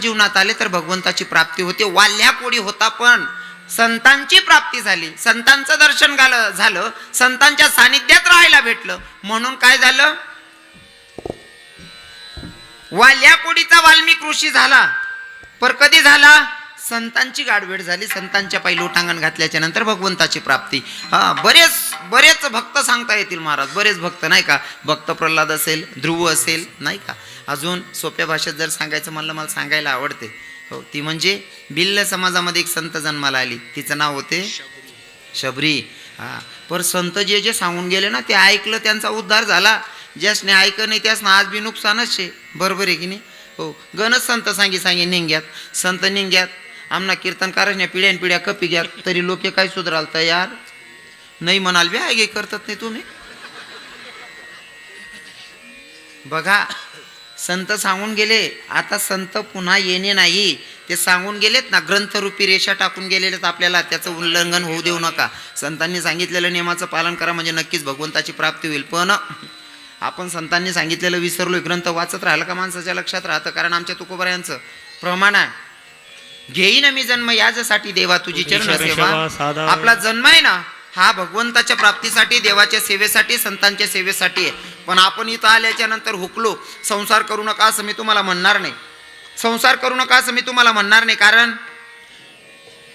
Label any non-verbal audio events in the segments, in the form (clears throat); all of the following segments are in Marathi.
जीवनात आले तर भगवंताची प्राप्ती होते. वाल्या कोडी होता पण संतांची प्राप्ती झाली. संतांचं दर्शन झालं. संतांच्या सानिध्यात राहायला भेटलं. म्हणून काय झालं? वाल्या कोडीचा वाल्मिक ऋषी झाला. पर कधी झाला? संतांची गाडवेड झाली संतांच्या पायी लोटांगण घातल्याच्या नंतर भगवंताची प्राप्ती. हा बरेच बरेच भक्त सांगता येतील महाराज बरेच भक्त नाही का? भक्त प्रल्हाद असेल ध्रुव असेल नाही का? अजून सोप्या भाषेत जर सांगायचं म्हणलं मला सांगायला आवडते. हो ती म्हणजे बिल्ल समाजामध्ये एक संत जन्माला आली. तिचं नाव होते शबरी. हा पर संत जे जे सांगून गेले ना ते ऐकलं त्यांचा उद्धार झाला. ज्यासने ऐकलं नाही त्यासनं आज बी नुकसानच शे बरोबर आहे की नाही? हो गणच संत सांगी सांगे निंग्यात. संत निंग्यात आमना कीर्तनकारच पिढ्यान पिढ्या कपी घ्या तरी लोक काय सुधराल तयार? नाही म्हणाल बी गे करतात नाही तुम्ही? बघा संत सांगून गेले आता संत पुन्हा येणे नाही. ते सांगून गेलेत ना ग्रंथरूपी रेषा टाकून गेलेलेत आपल्याला त्याचं उल्लंघन होऊ देऊ नका. संतांनी सांगितलेलं नियमाचं पालन करा म्हणजे नक्कीच भगवंताची प्राप्ती होईल. पण आपण संतांनी सांगितलेलं विसरलोय ग्रंथ वाचत राहिलं का माणसाच्या लक्षात राहतं? कारण आमच्या तुकोबऱ्यांचं प्रमाण आहे. घेईन मी जन्म याच्यासाठी देवा तुझी चरण सेवा. आपला जन्म आहे ना हा भगवंताच्या प्राप्तीसाठी देवाच्या सेवेसाठी संतांच्या सेवेसाठी आहे. पण आपण इथं आल्याच्यानंतर हुकलो संसार करू नका असं मी तुम्हाला म्हणणार नाही. संसार करू नका असं मी तुम्हाला म्हणणार नाही कारण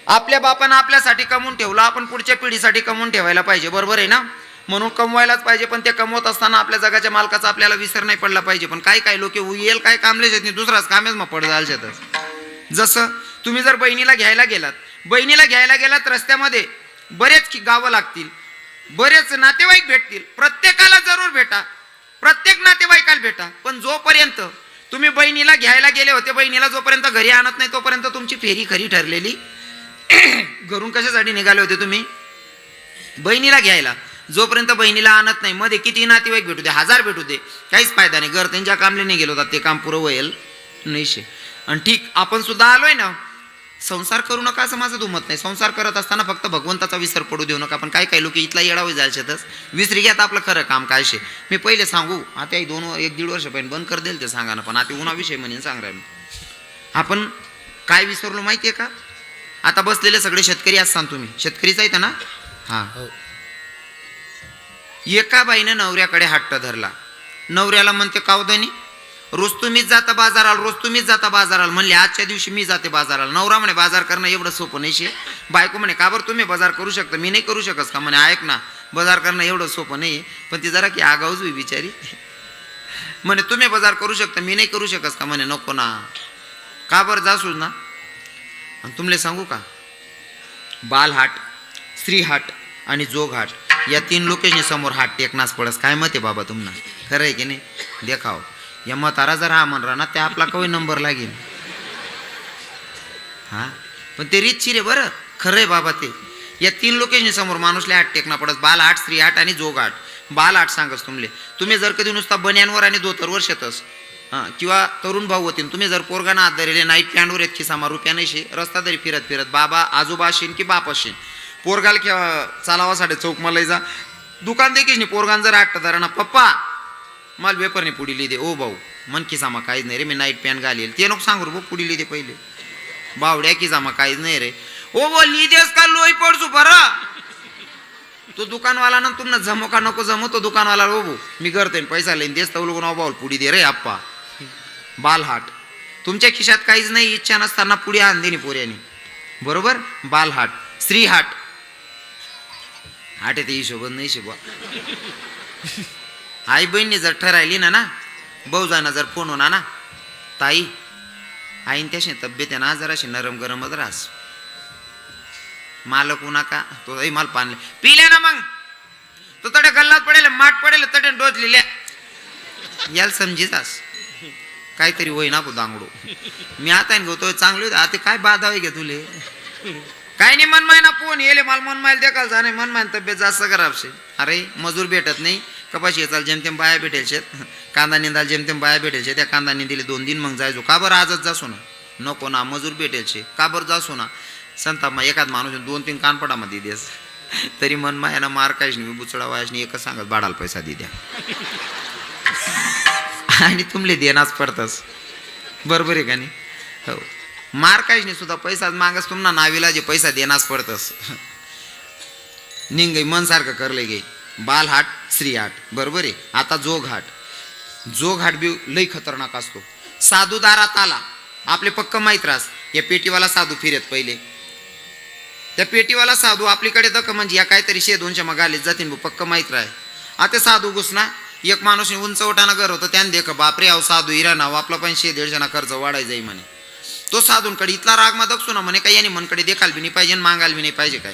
आपल्या बापानं आपल्यासाठी कमवून ठेवलं आपण पुढच्या पिढीसाठी कमवून ठेवायला पाहिजे बरोबर आहे ना? म्हणून कमवायलाच पाहिजे पण ते कमवत असताना आपल्या जगाच्या मालकाचा आपल्याला विसर नाही पडला पाहिजे पण काय काय लोक येईल काय कामले शेत नाही दुसराच कामेच मग पड जाल शेतच जसं तुम्ही जर बहिणीला घ्यायला गेलात बहिणीला घ्यायला गेलात रस्त्यामध्ये बरेच की गावं लागतील बरेच नातेवाईक भेटतील प्रत्येकाला जरूर भेटा प्रत्येक नातेवाईकाला भेटा पण जोपर्यंत तुम्ही बहिणीला घ्यायला गेले होते बहिणीला जोपर्यंत घरी आणत नाही तोपर्यंत तुमची फेरी खरी ठरलेली. (clears throat) घरून कशासाठी निघाले होते तुम्ही? बहिणीला घ्यायला. जोपर्यंत बहिणीला आणत नाही मध्ये किती नातेवाईक भेटू दे हजार भेटू दे काहीच फायदा नाही. घर त्यांच्या कामले नाही गेलो होता ते काम पुरं होईल. नाही शे. आणि ठीक आपण सुद्धा आलोय ना संसार करू नका असं माझं दुमत नाही. संसार करत असताना फक्त भगवंताचा विसर पडू देऊ नका. पण काही काही लोक इथला येडावे जायचेतच विसरी घ्यात आपलं खरं काम काय शे. मी पहिले सांगू आता एक दोन एक दीड वर्ष पहिलं बंद कर देईल ते सांगा ना पण आता उन्हाविषयी म्हणून सांग मी. आपण काय विसरलो माहिती आहे का? आता बसलेले सगळे शेतकरी असताना तुम्ही. शेतकरीच आहेत ना? हां. एका बाईनं नवऱ्याकडे हट्ट धरला. नवऱ्याला म्हणते कावदनी रोज तुम्हीच जाता बाजाराला रोज तुम्हीच जाता बाजाराला. म्हणले आजच्या दिवशी मी जाते बाजाराला. नवरा म्हणे बाजार करणं एवढं सोपं नाही शे. बायको म्हणे का बरं तुम्ही बाजार करू शकता? मी नाही करू शकत का? म्हणे ऐक ना बाजार करणं एवढं सोपं नाही. पण ती जरा की आगाऊच होई बिचारी. (laughs) म्हणे तुम्ही बाजार करू शकता मी नाही करू शकत का? म्हणे नको ना. का बरं? जासू ना. आणि तुमले सांगू का? बालहाट स्त्रीहाट आणि जोगहाट या तीन लोकेशनी समोर हाट टेकनास पडस काय मत आहे बाबा तुम्हाला? खरं आहे की नाही? देखाव. या मतारा जर हा म्हणरा ना ते आपला कवी नंबर लागेल. हा? पण ते रीतशीर आहे बरं. खरं आहे बाबा ते. या तीन लोकेशनी समोर माणूसले आठ टेकना आठ स्त्री आठ आणि जोगा आठ. बाल आठ सांगस तुमले तुम्ही जर कधी नुसता बन्यांवर आणि धोतरवर शेतस हां किंवा तरुण भाऊ होतीन तुम्ही जर पोरगाना हात धरले नाईट पॅन्टवर येत खिसामा रुपया नाही रस्ता तरी फिरत फिरत बाबा आजोबा असेल की बाप असेल पोरगाल किंवा चालावासाठी चौक मला जा. दुकान देखील नाही पोरगान जर आठ धरा ना पप्पा मला पेपरने पुढी लिहिदे ओ भाऊ मन किसामा काहीच नाही रे मी नाईट पॅन्ट घालेल. ते नको सांगू रे भाऊ पुढी लिहिदे पहिले. बावड्या किसामा काहीच नाही रे. ओ भाऊ लिहिदेस का? लोई पडसू बरं. तो दुकानवाला ना तुम्हाला जमो का नको जमो तो दुकानवाला ओ भाऊ मी करतोय पैसा लईन देस तर ना भाऊ पुढी दे रे आप्पा. बालहाट तुमच्या खिशात काहीच नाही इच्छा नसताना पुढे आणदेनी पोऱ्याने. बरोबर? बालहाट स्त्रीहाट हाट. येते हिशोबत नाही शिबा आई बहिणी जर ठरायली ना ना भाऊजाना जर फोन होणार ना ताई आईन त्याशी तब्येत आहे ना जराशी नरम गरमच रास मालक उन्हा का तो ताई माल पाणले पिल्या ना मग. तो तडे गल्लात पडेल माठ पडेल तडे डोचलेल्या याला समजीतास काहीतरी होई ना दांगडो. मी आता घेतो चांगली होती. आता काय बाधा आहे घे तुले? काय नाही मनमाय ना फोन येले. मला मनमायला देखाल जा नाही. मनमाय तब्येत जास्त खराबशे अरे मजूर भेटत नाही. कपाशी येचाल जेमतेम बाया भेटेल शेत. कांदा निंदाल जेमतेम बाया भेटेल शे त्या कांदा निंदिले दोन दिन मग जायचो. का बरं आजच जासो ना? नको ना मजूर भेटेल शे का बरं जासो ना? संता मग एखाद माणूस दोन तीन कानपडामध्ये देस. तरी मन मायानं मार काहीच नाही मी बुचडा वायच नाही एकच सांगत बाडाला पैसा दे द्या. आणि तुमले देनाच पडतस. बरोबर आहे का नाही? हो. मार काहीच नाही सुद्धा पैसा मागस तुम्हाला नावीला जे पैसा देनाच पडतस. निंग मन सारखं करले गे. बालहाट श्री हाट. बरोबर आहे? आता जोघाट जोघाट बी लई खतरनाक असतो. साधू दारात आला आपले पक्क माहीत रास या पेटीवाला साधू फिरत पहिले. त्या पेटीवाला साधू आपलीकडे दक म्हणजे या काहीतरी शे दोनशे मग आले जातील पक्क माहीत राह. आता साधू घुसना एक माणूस उंच ओटाना घर होतं त्याने देख बापरे अहो साधू हिरा नाव आपला पण शे दीडशे ना खर्च वाढाय जाई म्हणे. तो साधूंकडे इथला राग मा दक्षू ना म्हणे काही यांनी मनकडे देखाल बी नाही पाहिजे आणि मागाल बी नाही पाहिजे काय?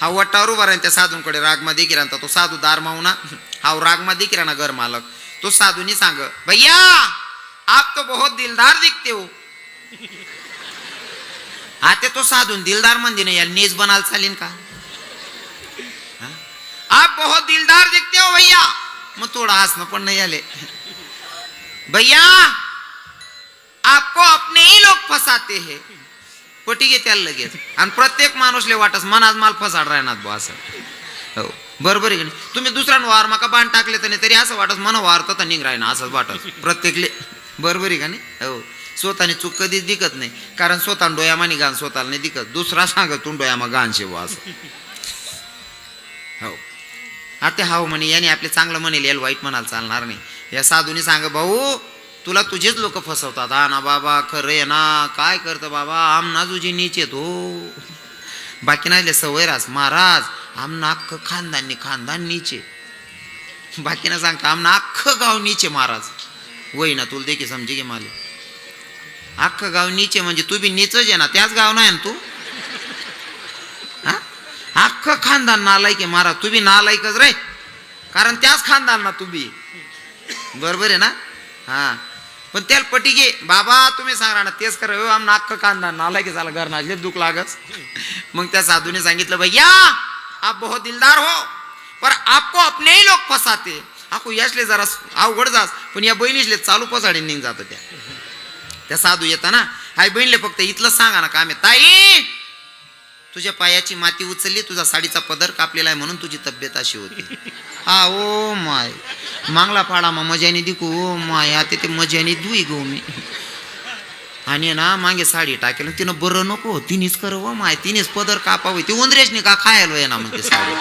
हा वट्टावर उभा राहीन त्या साधूंकडे रागमा देखील आणता तो साधू दार मावना हा रागमा देखील ना घर मालक. तो साधूनी सांग भैया आप तो बहुत दिलदार दिखते हो. आते तो साधून दिलदार म्हणजे नाही यार नेज बनाल चालेल का? आप बहुत दिलदार दिखते हो भैया. मग थोडा हसणं पण नाही आले. भैया आपको अपने ही लोग फसाते हैं. पटी घे त्याला लगेच. आणि प्रत्येक माणूसले वाटस मनात माल फसाड राहणार बो असं. हो. बरोबर आहे की नाही? तुम्ही दुसऱ्यानं वार माका बाण टाकले तर नाही तरी असं वाटस मन वारतं तर निघ राहीना असंच वाटस. प्रत्येकले बरोबर आहे का नाही? हो. स्वतःने चूक कधीच दिकत नाही. कारण स्वतः डोयामाने गाण स्वतःला नाही दिकत दुसरा सांगत तू डोयामा गाण शेवा असं. हो. आता हाव म्हणे याने आपले चांगलं म्हणेल याला वाईट म्हणाल चालणार नाही. या साधूने सांग भाऊ तुला तुझेच लोक फसवतात. हा ना बाबा खरं आहे ना. काय करतं बाबा? आम ना तुझी नीच येतो बाकी नाही सवयराज महाराज आमना अख्खं खानदानी खानदान नीचे बाकी ना सांगता आमना अख्खं गाव नीचे महाराज. वय ना तुला देखील समजे घे माले. अख्खं गाव नीचे म्हणजे तू बी नीचच आहे ना त्याच गाव नाही ना तू? हा? अख्खं खानदान नालायक आहे महाराज. तू बी नालायकच रे. कारण त्याच खानदान ना तू बी. बरोबर आहे ना? हा. पण त्याला पटी घे. बाबा तुम्ही सांगा ना तेच करा हो, आमना कांदा खानदान की झाला घर नाचले दुःख लागच. मग त्या साधूने सांगितलं भैया आप बहुत दिलदार हो पर आपको अपने ही लोक फसाते. आपको यशले जरा अवघड जास पण या बहिणीसले चालू पसाडी निघ जात त्या. त्या साधू येताना हाय बहिणले फक्त इथलं सांगा ना कामे. ताई तुझ्या पायाची माती उचलली तुझा साडीचा पदर कापलेला आहे म्हणून तुझी तब्येत अशी होती. हा ओ माय. मांगला पाडा मग मजाने दिकू ओ माय. आता ते मजाने दुई गो मी. आणि ना मागे साडी टाकेल. तिनं बरं नको. तिनेच कर माय. तिनेच पदर कापावं. ती उंदरेशनी का खायला ये ना साडी?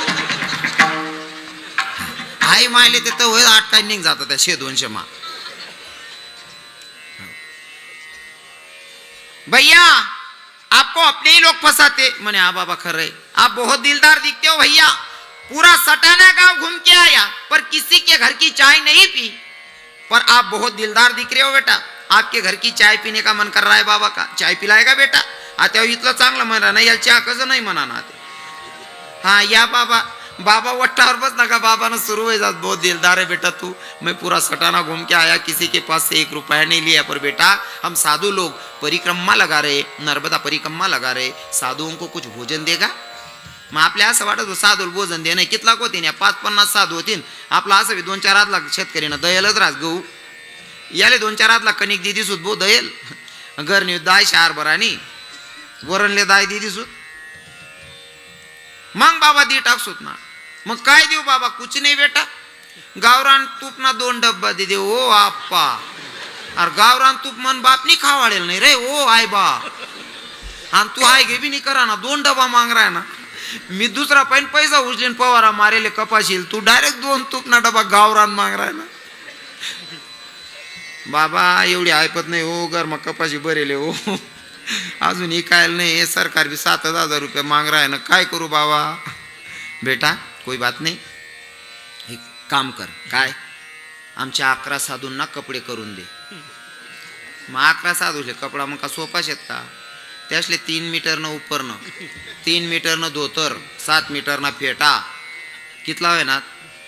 आई मायले ते तर होईल आठ टायमिंग जातात त्या शे दोनशे मा. भैया आपको अपने ही लोग फसाते. मैंने आ बाबा खर रहे आप बहुत दिलदार दिखते हो भैया. पूरा सटाना गाँव घूम के आया, पर किसी के घर की चाय नहीं पी। पर आप बहुत दिलदार दिख रहे हो बेटा। आपके घर की चाय पीने का मन कर रहा है बाबा का। चाय पिलाएगा बेटा? आता इथलं चांगलं म्हणा नाही याला चहा कसं नाही म्हणा ना ते हाँ या बाबा बाबा वट्टावर बस नका बाबा ना शुरू हो जात। बहुत दिलदार है बेटा तू। मैं पूरा सटाना घूम के आया, किसी के पास से एक रुपया नहीं लिया। पर बेटा, हम साधु लोग परिक्रमा लगा रहे, नर्मदा परिक्रमा लगा रहे। साधुओं को कुछ भोजन देगा? मग आपल्या असं वाटत होतं साधूला भोजन दे नाही कितला होतीन? या पाच पन्नास साधू होतीन. आपला असं बी दोन चार हातला शेतकरीनं दयलच रास गहू. याले दोन चार हातला कणिक दिदी सुत भो दयल. घरनी दाय शार बरानी वरणले दाय दिदी दिसूत. मग बाबा दी टाकसूत ना. मग काय देऊ बाबा? कुछ नाही बेटा. गावरान तूप ना दोन डब्बा दे दे ओ आप्पा. अरे गावरान तूप मन बापनी खावाडेल नाही रे ओ आय बा. आणि तू आय घे बी नाही करा ना दोन डबा मांग राय ना. मी दुसरा पण पैसा उचलीन पवारा मारेले कपाशील. तू डायरेक्ट दोन तूप ना डबा गावरान मांग राय ना. बाबा एवढी ऐपत नाही हो घर मग कपाशी बरेले हो. अजून इकायला नाही हे सरकार बी सात हजार रुपये मांग रहा है ना. काय करू बाबा? बेटा कोई बात नाही. एक काम कर. काय? आमच्या अकरा साधूंना कपडे करून दे. मग अकरा साधूचे कपडा मग का सोपा शेत का? त्यासले तीन मीटरनं उपरनं तीन मीटरनं धोतर सात मीटरनं फेटा. कितला होय ना?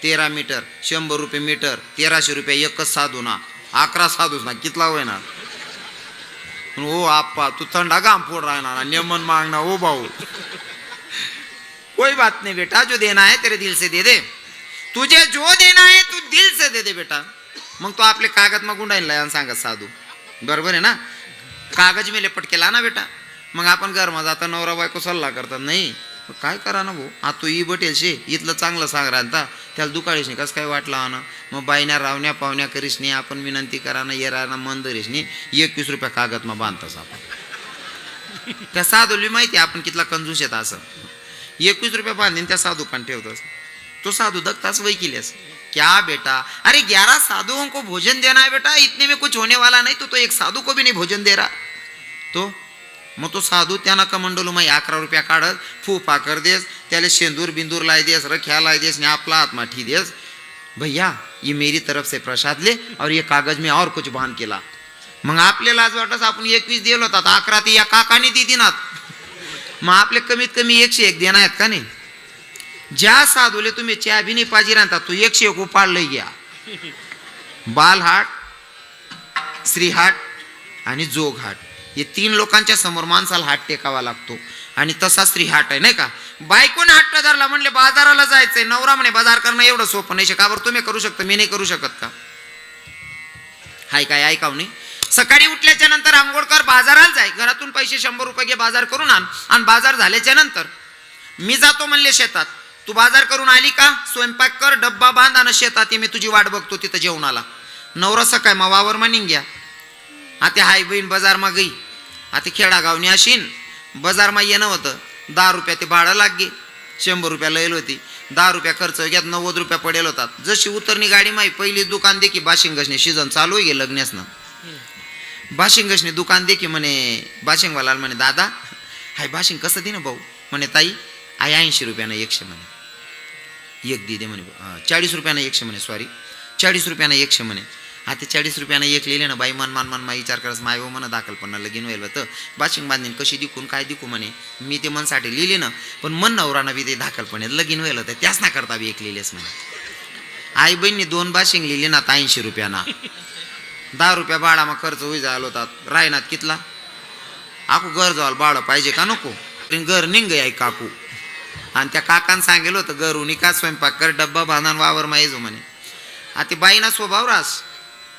तेरा मीटर शंभर रुपये मीटर तेराशे रुपये एकच साधू ना अकरा साधूच ना कितला होय ना? ओ आप्पा तू थंडा घाम फोड राहणार ना नियमन मांगना ओ हो भाऊ. कोई बात नहीं बेटा जो देना है तेरे दिल से दे दे. तुझे जो देना है तू दिल से दे दे बेटा. मग तो आपले कागद मग गुंडाईला सांगत साधू. बरोबर आहे ना? कागज मेले पटकेला ना बेटा? मग आपण घरमा जाता नवरा बायको सल्ला करतात नाही काय करा ना भाऊ? आता तू ई बटेल शे इथलं चांगलं सांग राहता त्याला दुकाळीस नाही कसं काय वाटलं ना मग बायण्या रावण्या पावण्या करीस नाही आपण विनंती करा ना ये राहणं मन धरीस नाही. एकवीस रुपया कागद मग बांधतास आपण. (laughs) त्या साधूला माहिती आपण कितला कंजूस येत असं. एकवीस रुपये बांधीन त्या साधू पण ठेवतोस. तो साधू दत्ताच वकीलेस क्या बेटा? अरे ग्यारह साधुओं को भोजन देना है बेटा इतने में कुछ होने वाला नहीं तो तो एक साधू को भी नहीं भोजन दे रहा. तो मग तो साधू त्यांना कमंडलो मग अकरा रुपया काढत फुफा कर देस त्याला शेंदूर बिंदूर लाई देस रख्या लाई देस ने आपला हाथ माठी देस. भैया ये मेरी तरफ से प्रसाद ले और ये कागज में और कुछ बांध केला. मग आपल्याला आज वाटत आपण एकवीस दिलो होता अकरा ते या काकाने ती दिनात. मग आपले कमीत कमी एकशे एक देणार आहेत का नाही? ज्या साधूले तुम्ही चहा बी नाही पाजी राहतात तो एकशे एक उपाड लई घ्या. (laughs) बालहाट श्रीहाट आणि जोगहाट. हे तीन लोकांच्या समोर माणसाला हात टेकावा लागतो. आणि तसा स्त्री हाट आहे नाही का? बायकोने हाट धरला म्हणले बाजाराला जायचंय. नवरा म्हणे बाजार करणं एवढं सोपं नाही. का बरं? तुम्ही करू शकता मी नाही करू शकत का? हाय काय ऐकाव नाही. सकाळी उठल्याच्या नंतर आंघोळ कर बाजाराला जाय. घरातून पैसे शंभर रुपये घे बाजार करून आण. आणि बाजार झाल्याच्यानंतर मी जातो म्हणले शेतात. तू बाजार करून आली का? स्वयंपाक कर डब्बा बांध आणि शेतात मी तुझी वाट बघतो तिथं जेवणाला. नवरा सकाळ मग वावर म्हणून घ्या. आता हाय बहीण बाजारमा गई आता खेडागावनी अशीन. बाजारमा येणं होतं. दहा रुपया ते भाडं लाग गे शंभर रुपया लयल होती. दहा रुपया खर्च घ्यात नव्वद रुपया पडेल होतात. जशी उतरणी गाडी माही पहिली दुकान दे की सीझन चालू आहे लग्नासन लग्नेसनं दुकान दे की म्हणे बाशिंगवाला म्हणे दादा हाय बाशिंग कसं दे ना भाऊ? म्हणे ताई आय ऐंशी रुपयानं एकशे म्हणे. एक दे म्हणे चाळीस रुपयानं एकशे म्हणे सॉरी चाळीस रुपयानं एकशे म्हणे. आता चाळीस रुपयानं एक लिहिले ना बाई मन मन मन मा विचार करस माय हो म्हणा दाखल पण लगीन होईल तर. बाशिंग बांधीन कशी दिकून काय दिकू म्हणे. मी ते मनसाठी लिहिले ना पण मन नवरानं बी ते दाखल पण लगीन व्हायला तर. त्याच ना करता बी एक लिहिलेस म्हणे. आई बहिणी दोन बाशिंग लिहिले ना ऐंशी रुपयाना. दहा रुपया बाळामा खर्च होई जायला होतात रायनात कितला? आकू घर जाल बाळ पाहिजे का नको? घर निंग आहे काकू. आणि त्या काकान सांगेल होतं घरून का स्वयंपाक कर डब्बा बांधान वावर मायजो म्हणे. आता बाईना स्वभाव रास.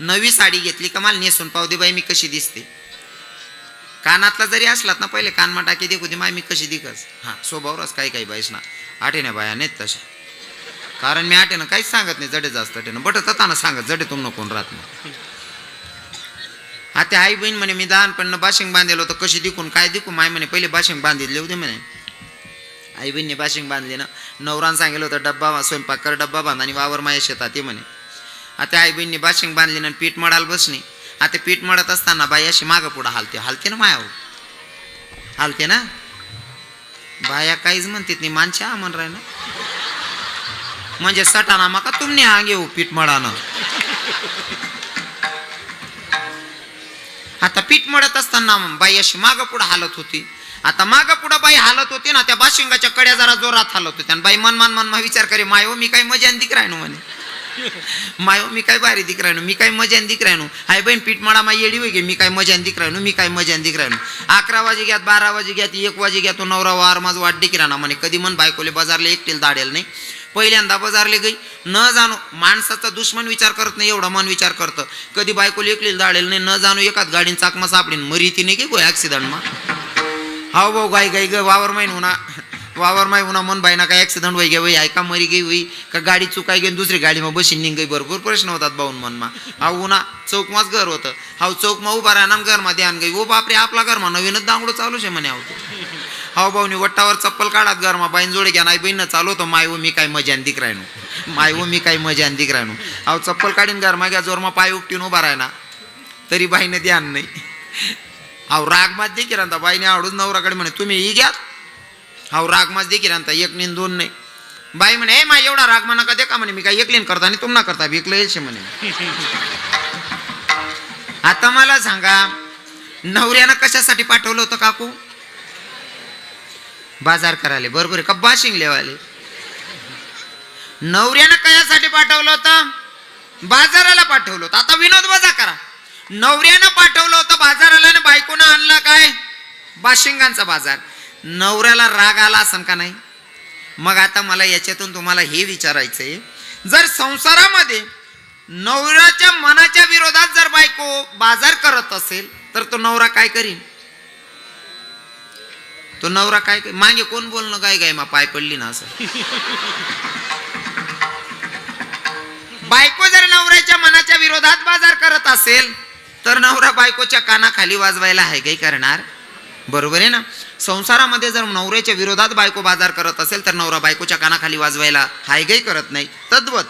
नवी साडी घेतली का मला नेसून पाहू दे बाई मी कशी दिसते. कानातला जरी असलात ना पहिले कानमा टाकी देखू दे माय मी कशी दिकस हां स्वभाव काही काही बाईस ना. आठेने नाही बाया नाहीत तशा. कारण मी आठेनं काहीच सांगत नाही जडे जास्त आठेनं. बटत ना सांगत जडे तुम कोण राहत नाही आता आई बहीण म्हणे मी लहानपण बाशिंग बांधलेलं होतं कशी दिकून काय दिकू माय म्हणे पहिले बाशिंग बांधितले होते म्हणे. आई बहिणीने बाशिंग बांधले ना नवरान सांगितलं होतं डब्बा स्वयंपाक कर डब्बा बांध आणि वावर माझ्या शेतात ते म्हणे. आता आई बहिणी बाशिंग बांधली ना पीठ मळाल बसणे आता पीठ मळत असताना बाई अशी मागं पुढं हालते. हालते ना मायावर? हालते ना? बाया काहीच म्हणतात नाही. माणसे हा म्हण राय ना? म्हणजे सटाना मका तुमने हा हो घेऊ पीठ मळानं? आता पीठ मळत असताना बाई अशी मागं पुढं हालत होती. आता मागं पुढं बाई हालत होती ना त्या बाशिंगाच्या कड्या जरा जोरात हालत होत्या आणि बाई मन मन मन विचार करे माय हो मी काही मजा दिक राहणू म्हणे. मायो मी काय भारी दिक राहणू मी काय मजा दिक राहणू हाय बहीण पीठ मळा मा येडी वगे मी काय मजा दिक राहणू मी काय मजा दिक राहणू अकरा वाजे घ्यात बारा वाजे घ्यात एक वाजे घ्या तो नवरा वार माझं वाट दिक राहणार म्हणे. कधी मन बायकोले बाजारले एकटेल दाडेल नाही. पहिल्यांदा बाजारले गई न जाणो माणसाचा दुश्मन विचार करत नाही एवढा मन विचार करतं. कधी बायकोले एकलेलं दाडेल नाही न जाणू एकाच गाडीन चाकमा सापडीन मरी ती नाही की गो ॲक्सिडंट मा. हाव भाऊ गाई गाई ग वावर माहीन होना. वावर माही होना मन बाईना काय ॲक्सिडंट होई गे वई ऐका मरी गई होई का गाडी चुकाय गेली दुसरी गाडी मग बशीन निघ भरपूर प्रश्न होतात भाऊन मनमा. हाव उन्हा चौकमाच घर होतं. हाव चौकमा उभा राहणार घरमा ध्यान गई. ओ बापरे आपला घरमा नवीनच दांगडो चालू शे म्हणे हाव हाव भाऊनी वट्टावर चप्पल काढात घरमा बाईन जोडे घ्या नाही बहीण चालू होतो माय हो मी काय मजान दिक राहणू माय हो मी काय मजान दिक राहणू हाव चप्पल काढीन घरमा घ्या जोरमा पाय उपटीन उभा राहना तरी बाईनं ध्यान नाही. अहो राग मात देखील राहता बाईने आवडून नवराकडे म्हणे तुम्ही ही घ्या हाव राग मात देखील राहता एक नीन दोन नाही. बाई म्हणे हे मा एवढा राग म्हणा का दे का म्हणे मी काय एकलीन करता आणि तुम ना करता विकलं येशे म्हणे. (laughs) आता मला सांगा नवऱ्यानं कशासाठी पाठवलं होतं काकू? बाजार करायला बरोबर आहे का? बाशिंग लेवाले. नवऱ्यानं कशासाठी पाठवलं होतं? बाजाराला पाठवलं होतं. आता विनोद वजा करा. नवऱ्यानं पाठवलं होतं बाजाराला बायकोनं आणला काय? बाशिंगांचा बाजार. नवऱ्याला राग आला असन का नाही? मग आता मला याच्यातून तुम्हाला हे विचारायचंय. जर संसारामध्ये नवऱ्याच्या मनाच्या विरोधात जर बायको बाजार करत असेल तर तो नवरा काय करीन? तो नवरा काय मागे कोण बोलणं काय गाय मा पाय पडली ना असं? बायको जर नवऱ्याच्या मनाच्या विरोधात बाजार करत असेल तर नवरा बायकोच्या कानाखाली वाजवायला हायगाई करणार. बरोबर आहे ना? संसारामध्ये जर नवऱ्याच्या विरोधात बायको बाजार करत असेल तर नवरा बायकोच्या कानाखाली वाजवायला हायगही करत नाही. तद्वत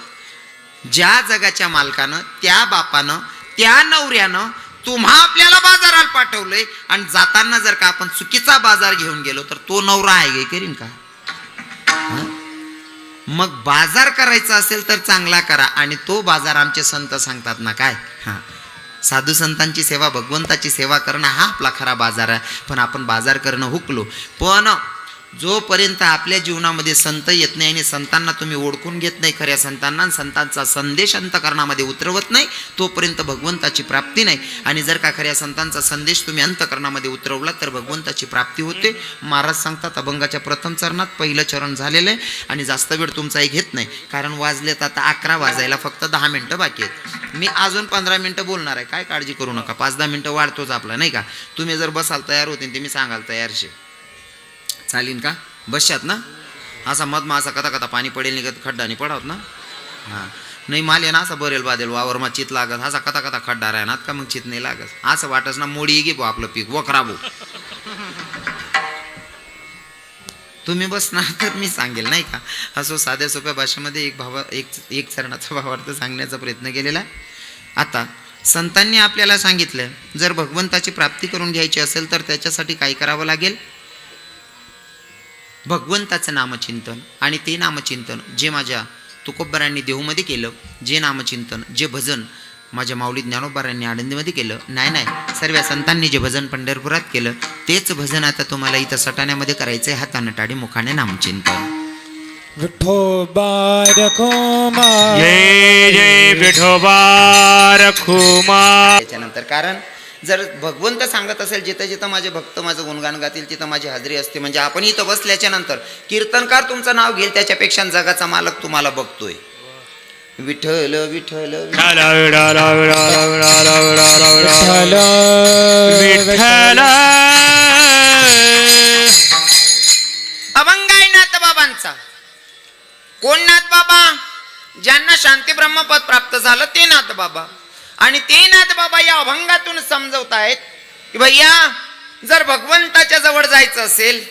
ज्या जगाच्या मालकानं त्या बापानं त्या नवऱ्यानं तुम्हा आपल्याला बाजाराला पाठवलंय आणि जाताना जर का आपण चुकीचा बाजार घेऊन गेलो तर तो नवरा आहे करीन का? मग बाजार करायचा असेल तर चांगला करा आणि तो बाजार आमचे संत सांगतात ना काय? हा. साधू संतांची सेवा भगवंताची सेवा करणं हा आपला खरा बाजार आहे. पण आपण बाजार करणं हुकलो. पण जोपर्यंत आपल्या जीवनामध्ये संत येत नाही आणि संतांना तुम्ही ओळखून घेत नाही खऱ्या संतांना आणि संतांचा संदेश अंतकरणामध्ये उतरवत नाही तोपर्यंत भगवंताची प्राप्ती नाही. आणि जर का खऱ्या संतांचा संदेश तुम्ही अंतकरणामध्ये उतरवला तर भगवंताची प्राप्ती होते. महाराज सांगतात अभंगाच्या प्रथम चरणात पहिलं चरण झालेलं आहे आणि जास्त वेळ तुमचाही घेत नाही. कारण वाजलेत आता अकरा वाजायला फक्त दहा मिनटं बाकी आहेत. मी अजून पंधरा मिनटं बोलणार आहे. काय काळजी करू नका. पाच दहा मिनटं वाढतोच आपला नाही का? तुम्ही जर बसाल तयार होतील ते मी सांगाल तयारशे चालीन का? बसशात ना? असा मधमा असा कथा कथा पाणी पडेल निघत खड्डा नाही पडावत ना? हां. नाही माल ना असा बरेल बादेल वावरमा चित लागत. असा कथा कथा खड्डा राहणार का? मग चित नाही लागत. असं वाटच ना मोडी गे आपलं पीक वखराबो तुम्ही बसणार तर मी सांगेल नाही का? असो साध्या सोप्या भाषेमध्ये एक भावा एक एक चरणाचा भावार्थ सांगण्याचा प्रयत्न केलेला आता संतांनी आपल्याला सांगितलं जर भगवंताची प्राप्ती करून घ्यायची असेल तर त्याच्यासाठी काय करावं लागेल? भगवंताचं नामचिंतन आणि ते नामचिंतन जे माझ्या तुकोबरांनी देहूमध्ये केलं जे नामचिंतन जे भजन माझ्या माऊली ज्ञानोबारांनी आनंदीमध्ये केलं. नाही नाही. सर्व संतांनी जे भजन पंढरपुरात केलं तेच भजन आता तुम्हाला इथं सटाण्यामध्ये करायचं आहे हातानं टाडी मुखाने नामचिंतन विठोबा रखोमा जय जय विठोबा रखुमा त्याच्यानंतर कारण जर भगवंत सांगत असेल जिथं जिथं माझे भक्त माझं गुणगान गातील तिथं माझी हजेरी असते. म्हणजे आपण इथं बसल्याच्या नंतर कीर्तनकार तुमचं नाव घेईल त्याच्यापेक्षा जगाचा मालक तुम्हाला बघतोय. विठ्ठल विठ्ठल विठ्ठल. विठाला विठाला विठाला विठाला अभंग आहे नाथ बाबांचा. कोण नाथ बाबा? ज्यांना शांती ब्रह्मपद प्राप्त झालं ते नाथ बाबा. आणि ते नाथ बाबा या अभंगातून समजवतायत की भैया जर भगवंताच्या जवळ जायचं असेल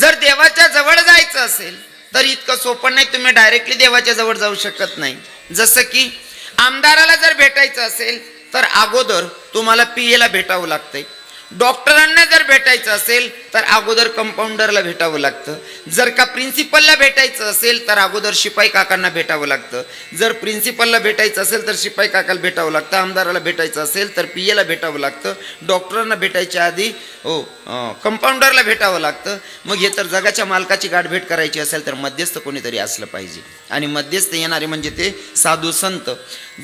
जर देवाच्या जवळ जायचं असेल तर इतकं सोपं नाही तुम्ही डायरेक्टली देवाच्या जवळ जाऊ शकत नाही. जसं की आमदाराला जर भेटायचं असेल तर अगोदर तुम्हाला पीएला भेटावं लागतंय. डॉक्टरांना जर भेटायचं असेल तर अगोदर कंपाऊंडरला भेटावं लागतं. जर का प्रिन्सिपलला भेटायचं असेल तर अगोदर शिपाई काकांना भेटावं लागतं. जर प्रिन्सिपलला भेटायचं असेल तर शिपाई काकाला भेटावं लागतं. आमदाराला भेटायचं असेल तर पी एला भेटावं लागतं. डॉक्टरांना भेटायच्या आधी हो कंपाऊंडरला भेटावं लागतं. मग हे तर जगाच्या मालकाची गाठभेट करायची असेल तर मध्यस्थ कोणीतरी असलं पाहिजे. आणि मध्यस्थ येणारे म्हणजे ते साधू संत.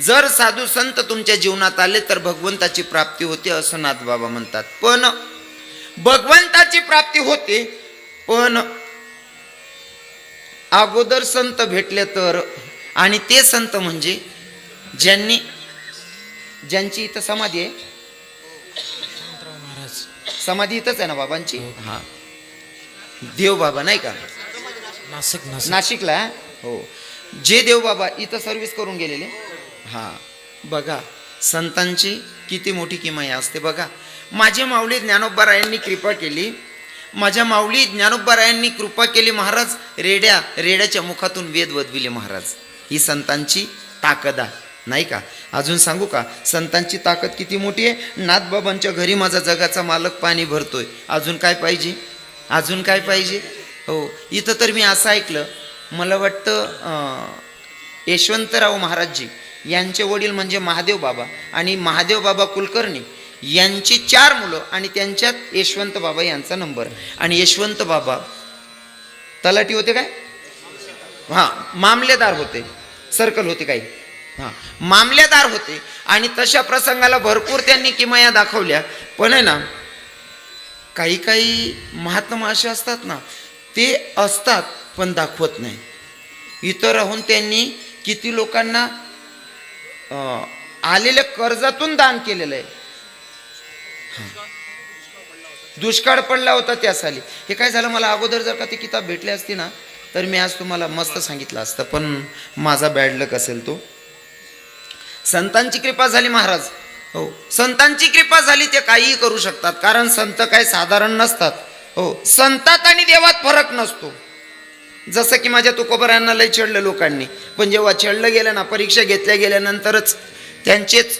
जर साधू संत तुमच्या जीवनात आले तर भगवंताची प्राप्ती होते असं नाथबाबा म्हणतात. पण भगवंताची प्राप्ती होते पण अगोदर संत भेटले तर आणि ते संत म्हणजे ज्यांनी ज्यांची इथं समाधी आहे? समाधी इथंच आहे ना बाबांची? हा देव बाबा नाही का? नाशिक नाशिक. नाशिकला? हो? जे देव बाबा इथं सर्व्हिस करून गेलेले हा. बघा संतांची किती मोठी किमया असते बघा. माझे माऊली ज्ञानोबारायांनी कृपा केली. माझ्या माऊली ज्ञानोबारायांनी कृपा केली महाराज. रेड्या रेड्याच्या मुखातून वेद वदविले महाराज. ही संतांची ताकद आहे नाही का? अजून सांगू का? संतांची ताकद किती मोठी आहे? नाथबाबांच्या घरी माझा जगाचा मालक पाणी भरतोय. अजून काय पाहिजे? अजून काय पाहिजे? हो इथं तर मी असं ऐकलं. मला वाटतं यशवंतराव महाराजजी यांचे वडील म्हणजे महादेव बाबा आणि महादेव बाबा कुलकर्णी. यांची चार मुलं आणि त्यांच्यात यशवंत बाबा यांचा नंबर. आणि यशवंत बाबा तलाठी होते काय? हां मामलेदार होते. सर्कल होते काही. हां मामलेदार होते. आणि तशा प्रसंगाला भरपूर त्यांनी किमया दाखवल्या. पण आहे ना काही काही महात्मा असे असतात ना ते असतात पण दाखवत नाही. इथं राहून त्यांनी किती लोकांना आलेल्या कर्जातून दान केलेलं आहे. दुष्काळ पडला होता त्या साली. हे काय झालं मला अगोदर जर का ती किताब भेटले असती ना तर मी आज तुम्हाला मस्त सांगितलं असतं. पण माझा बॅड लक असेल तो. संतांची कृपा झाली महाराज. हो. संतांची कृपा झाली ते काहीही करू शकतात. कारण संत काही साधारण नसतात. हो. संतात आणि देवात फरक नसतो. जसं की माझ्या तुकोबरांना लय छेडलं लोकांनी. पण जेव्हा छेडलं गेलं ना परीक्षा घेतल्या गेल्यानंतरच त्यांचेच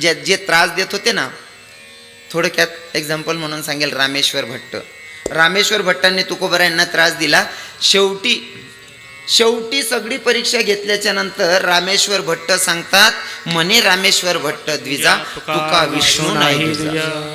जे जे त्रास देत होते ना थोडक्यात एक्झाम्पल म्हणून सांगेल रामेश्वर भट्ट रामेश्वर भट्टांनी तुकोबरांना त्रास दिला शेवटी शेवटी सगळी परीक्षा घेतल्याच्या नंतर रामेश्वर भट्ट सांगतात म्हणे रामेश्वर भट्ट द्विजा तुका विष्णू नाही.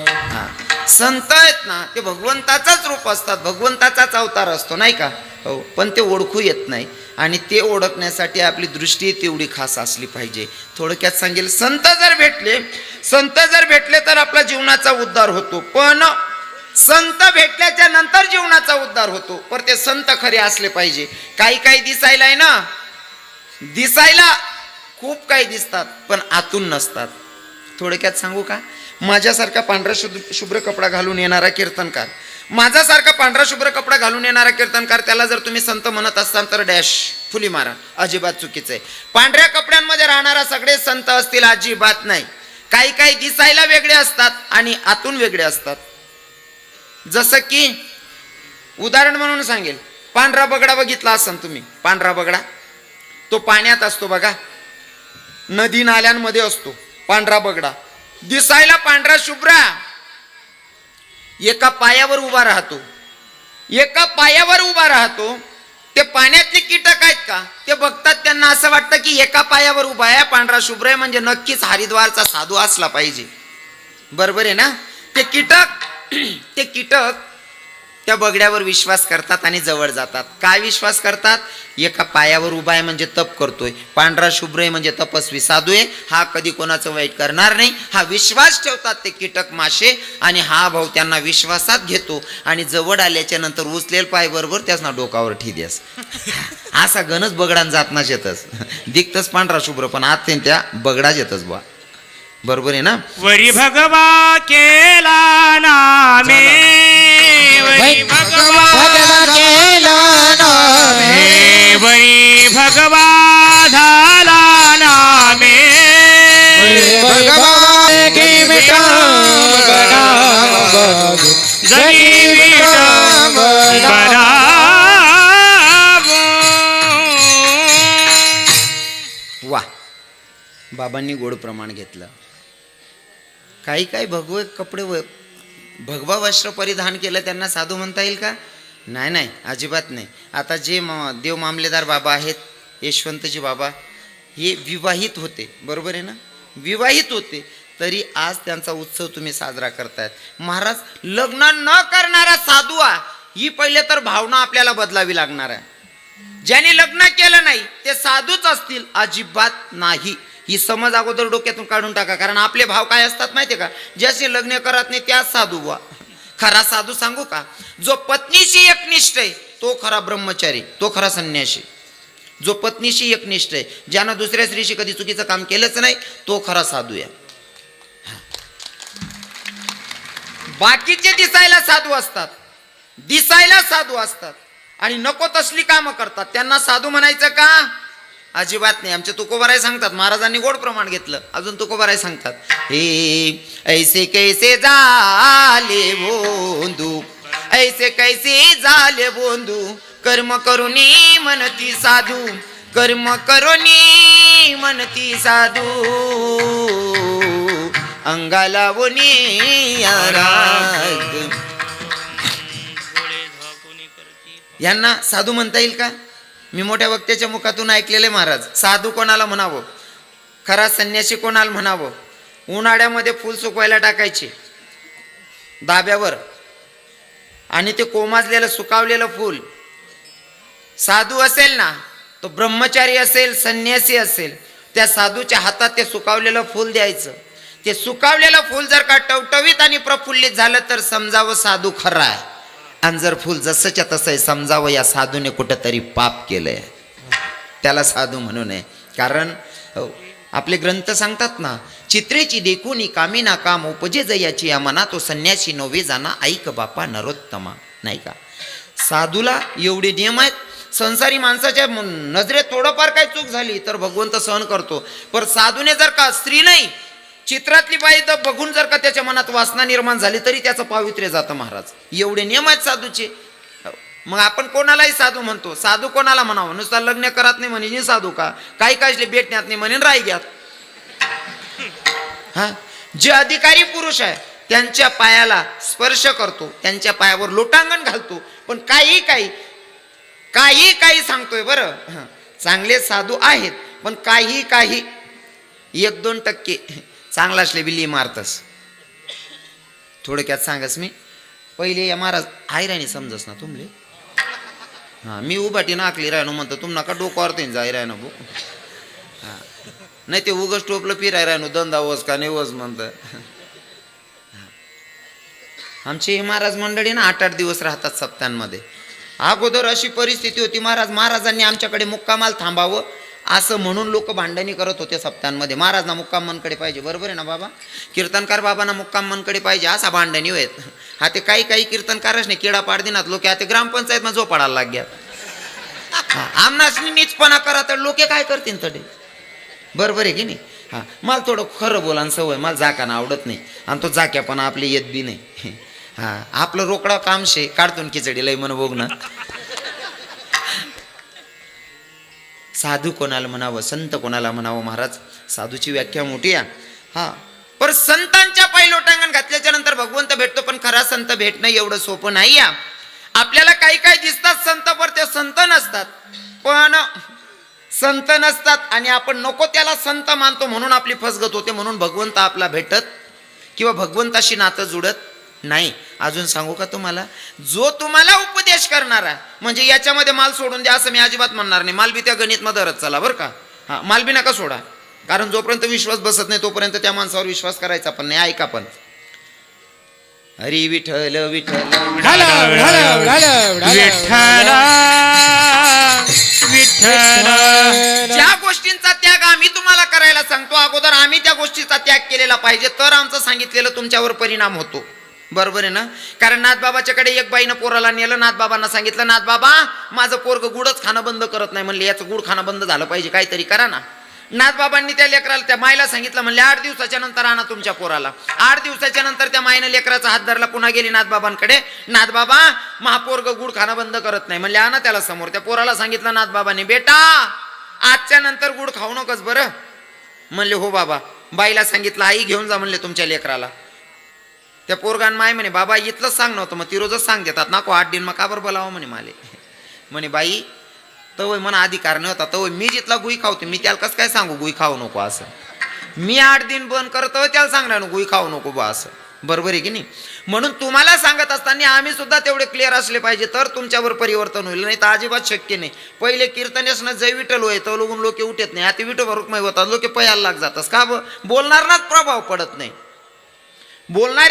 हा. संत आहेत ना ते भगवंताचाच रूप असतात भगवंताचाच अवतार असतो नाही का हो पण ते ओळखू येत नाही. आणि ते ओळखण्यासाठी आपली दृष्टी तेवढी खास असली पाहिजे. थोडक्यात सांगेल संत जर भेटले संत जर भेटले तर आपला जीवनाचा उद्धार होतो. पण संत भेटल्याच्या नंतर जीवनाचा उद्धार होतो. पण ते संत खरे असले पाहिजे. काही काही दिसायला आहे ना दिसायला खूप काही दिसतात पण आतून नसतात. थोडक्यात सांगू का? माझ्यासारखा पांढरा शुभ शुभ्र कपडा घालून येणारा कीर्तनकार माझ्यासारखा पांढरा शुभ्र कपडा घालून येणारा कीर्तनकार त्याला जर तुम्ही संत म्हणत असाल तर डॅश फुली मारा. अजिबात चुकीचं आहे. पांढऱ्या कपड्यांमध्ये राहणारा सगळे संत असतील अजिबात नाही. काही काही दिसायला वेगळे असतात आणि आतून वेगळे असतात. जसं की उदाहरण म्हणून सांगेल. पांढरा बगडा बघितला असाल तुम्ही? पांढरा बगडा? तो पाण्यात असतो बघा. नदी नाल्यांमध्ये असतो पांढरा बगडा. दिसायला पांढरा शुभ्रा. एका पायावर उभा राहतो. एका पायावर उभा राहतो. ते पाण्यातले कीटक आहेत का? ते बघतात त्यांना असं वाटतं की एका पायावर उभा आहे. पांढरा शुभ्र आहे म्हणजे नक्कीच हरिद्वारचा साधू असला पाहिजे. बरोबर आहे ना? ते कीटक (clears throat) ते कीटक त्या बगड्यावर विश्वास करतात आणि जवळ जातात. काय विश्वास करतात? एका पायावर उभा आहे म्हणजे तप करतोय. पांढरा शुभ्र आहे म्हणजे तपस्वी साधू आहे. हा कधी कोणाचं वाईट करणार नाही. हा विश्वास ठेवतात ते कीटक मासे आणि हा भाऊ त्यांना विश्वासात घेतो आणि जवळ आल्याच्यानंतर उचलेल पाय बरोबर त्याच ना डोकावर ठिद्यास असा. गणच बगडान जात ना शेतच दिखतच पांढरा शुभ्र पण आत त्या बगडाच येतच बा बरोबर आहे ना? वरी भगवा केला नामे. भगवा केला नामे. भगवा झाला नामे भगवा वा. बाबांनी गोड प्रमाण घेतलं. काही काही भगवे कपडे भगवा वस्त्र परिधान केलं त्यांना साधू म्हणता येईल का? नाही नाही अजिबात नाही. आता जे मा देव मामलेदार बाबा आहेत यशवंतजी बाबा हे विवाहित होते बरोबर आहे ना? विवाहित होते. तरी आज त्यांचा उत्सव तुम्ही साजरा करतायत. महाराज लग्न न करणारा साधू आ ही पहिले तर भावना आपल्याला बदलावी लागणार आहे. ज्याने लग्न केलं नाही ते साधूच असतील अजिबात नाही. ही समज अगोदर डोक्यातून काढून टाका. कारण आपले भाव काय असतात माहितीये का? ज्याशी लग्न करत नाही त्याच साधू वा खरा साधू सांगू का? जो पत्नीशी एकनिष्ठ आहे तो खरा ब्रह्मचारी तो खरा संन्यासी. जो पत्नीशी एकनिष्ठ आहे ज्यानं दुसऱ्या स्त्रीशी कधी चुकीचं काम केलंच नाही तो खरा साधू आहे. बाकीचे दिसायला साधू असतात. दिसायला साधू असतात. आणि नको तसली कामं करतात. त्यांना साधू म्हणायचं का? अजिबात नाही. आमच्या तुकोबाराय सांगतात महाराजांनी गोड प्रमाण घेतलं. अजून तुकोबाराय सांगतात हे ऐसे कैसे झाले बोंधू ऐसे कैसे झाले बोंधू कर्म करुणी म्हणती साधू कर्म करुनी म्हणती साधू. अंगाला वनी राग यांना साधू म्हणता येईल का? मी मोठ्या वक्त्याच्या मुखातून ऐकलेले महाराज साधू कोणाला म्हणावं? खरा संन्यासी कोणाला म्हणावं? उन्हाळ्यामध्ये फूल सुकवायला टाकायचे. दाब्यावर. आणि ते कोमाजलेलं सुकावलेलं फूल. साधू असेल ना तो ब्रह्मचारी असेल संन्यासी असेल त्या साधूच्या हातात ते सुकावलेलं फूल द्यायचं. ते सुकावलेलं फूल जर का टवटवीत आणि प्रफुल्लित झालं तर समजावं साधू खरा आहे. आणि जर फुल जसंच्या तसं आहे समजावं या साधूने कुठंतरी पाप केलंय. त्याला साधू म्हणू नये. कारण आपले ग्रंथ सांगतात ना चित्रेची देखून कामी ना काम उपजे जयाची या मना तो संन्यासी नोवे जाना ऐक बापा नरोत्तमा. नाही का? साधूला एवढे नियम आहेत. संसारी माणसाच्या नजरेत थोडंफार काही चूक झाली तर भगवंत सहन करतो. पण साधूने जर का स्त्री नाही चित्रातली बाई तर बघून जर का त्याच्या मनात वासना निर्माण झाली तरी त्याचं पावित्र्य जातं महाराज. एवढे नियम आहेत साधूचे. मग आपण कोणालाही साधू म्हणतो. साधू कोणाला म्हणावं? नुसता लग्न करत नाही म्हणे साधू का? काही काही भेटण्यात नाही म्हणे राही घ्यात. हा? जे अधिकारी पुरुष आहे त्यांच्या पायाला स्पर्श करतो त्यांच्या पायावर लोटांगण घालतो. पण काही काही काही काही सांगतोय बरं. हं. चांगले साधू आहेत पण काही काही एक दोन टक्के चांगला असले बिल्ली मारतस. थोडक्यात सांगस मी. पहिले या महाराज आयराणी समजस ना तुमले? हां मी उभाटी नाकली राहणो म्हणतो तुम नका डोकं ते जाय राहणं भो. हां. नाही ते उगस टोपलं फिराय राहणो धंदा वस का नाही वस म्हणतं. आमची महाराज मंडळी ना आठ आठ दिवस राहतात सप्तांमध्ये. अगोदर अशी परिस्थिती होती महाराज महाराजांनी आमच्याकडे मुक्कामाल थांबावं. असं म्हणून लोक भांडणी करत होते सप्तांमध्ये. महाराजना मुक्काम मनकडे पाहिजे. बरोबर आहे ना बाबा? कीर्तनकार बाबांना मुक्काम मनकडे पाहिजे असा भांडणी होत. हा ते काही काही कीर्तनकारच नाही. किडा पाड दिनात लोक आता ग्रामपंचायत मध्ये झोपाडायला लागल्यात. आमनाच नीचपणा करा तर लोक काय करतील तडे? बरोबर आहे की नाही? हां मला थोडं खरं बोला आणि सवय. मला जाकाना आवडत नाही. आणि तो जाक्यापणा आपली येत बी नाही. हां आपलं रोकडा काम शे. काढतो खिचडी लय म्हण बघ ना. साधू कोणाला म्हणावं संत कोणाला म्हणावं महाराज? साधूची व्याख्या मोठी आहे. हा. पर संतांच्या पाय लोटांगण घातल्याच्या नंतर भगवंत भेटतो पण खरा संत भेटणं एवढं सोपं नाही या आपल्याला काही काही दिसतात संत पर ते संत नसतात. पण संत नसतात आणि आपण नको त्याला संत मानतो म्हणून आपली फसगत होते म्हणून भगवंत आपला भेटत किंवा भगवंताशी नातं जुडत. नाही अजून सांगू का तुम्हाला? जो तुम्हाला उपदेश करणारा म्हणजे याच्यामध्ये माल सोडून द्या असं मी अजिबात म्हणणार नाही. माल बी त्या गणित मदरच चला बरं का? हा माल बी नका सोडा. कारण जोपर्यंत विश्वास बसत नाही तोपर्यंत त्या माणसावर विश्वास करायचा पण नाही. ऐका पण. हरी विठाला, विठाला, ज्या गोष्टींचा त्याग आम्ही तुम्हाला करायला सांगतो अगोदर आम्ही त्या गोष्टीचा त्याग केलेला पाहिजे. तर आमचं सांगितलेलं तुमच्यावर परिणाम होतो. बरोबर आहे ना? कारण नाथबाबाच्याकडे एक बाईनं पोराला नेलं नाथबाबांना सांगितलं नाथबाबा माझं पोरग गुडच खाणं बंद करत नाही. म्हणले याचं गुड खाणं बंद झालं पाहिजे काहीतरी करा ना. नाथबाबांनी त्या लेकराला त्या मायला सांगितलं म्हणले आठ दिवसाच्या नंतर आणा तुमच्या पोराला. आठ दिवसाच्या नंतर त्या मायनं लेकराचा हात धरला पुन्हा गेली नाथबाबांकडे नाथबाबा महापोरग गुड खाणं बंद करत नाही. म्हणले आणा त्याला समोर. त्या पोराला सांगितलं नाथबाबांनी बेटा आजच्या नंतर गुड खाऊ नकोस बरं. म्हणले हो बाबा. बाईला सांगितलं आई घेऊन जा. म्हणले तुमच्या लेकराला. त्या पोरगान माय म्हणे बाबा इथलंच सांग नव्हतं मग ती रोजच सांग देतात. नको आठ दिन मग का बरं बोलावं? म्हणे माले. म्हणे बाई तवय म्हणा अधिकार नव्हता तवय मी जिथला गुई खावते मी त्याला कसं काय सांगू गुई खाऊ नको असं? मी आठ दिन बंद करतो त्याला सांगणार ना गुई खाऊ नको बा असं. बरोबर आहे की नाही? म्हणून तुम्हाला सांगत असताना आम्ही सुद्धा तेवढे क्लिअर असले पाहिजे तर तुमच्यावर परिवर्तन होईल. नाही तर अजिबात शक्य नाही. पहिले कीर्तनेसनं जय विठल होय तर लोकून लोक उठत नाही. आता विठो भरूक होतात लोक पयाला लाग जातात का बोलणार बोलणारनाच प्रभाव पडत नाही. बोलणाऱ्या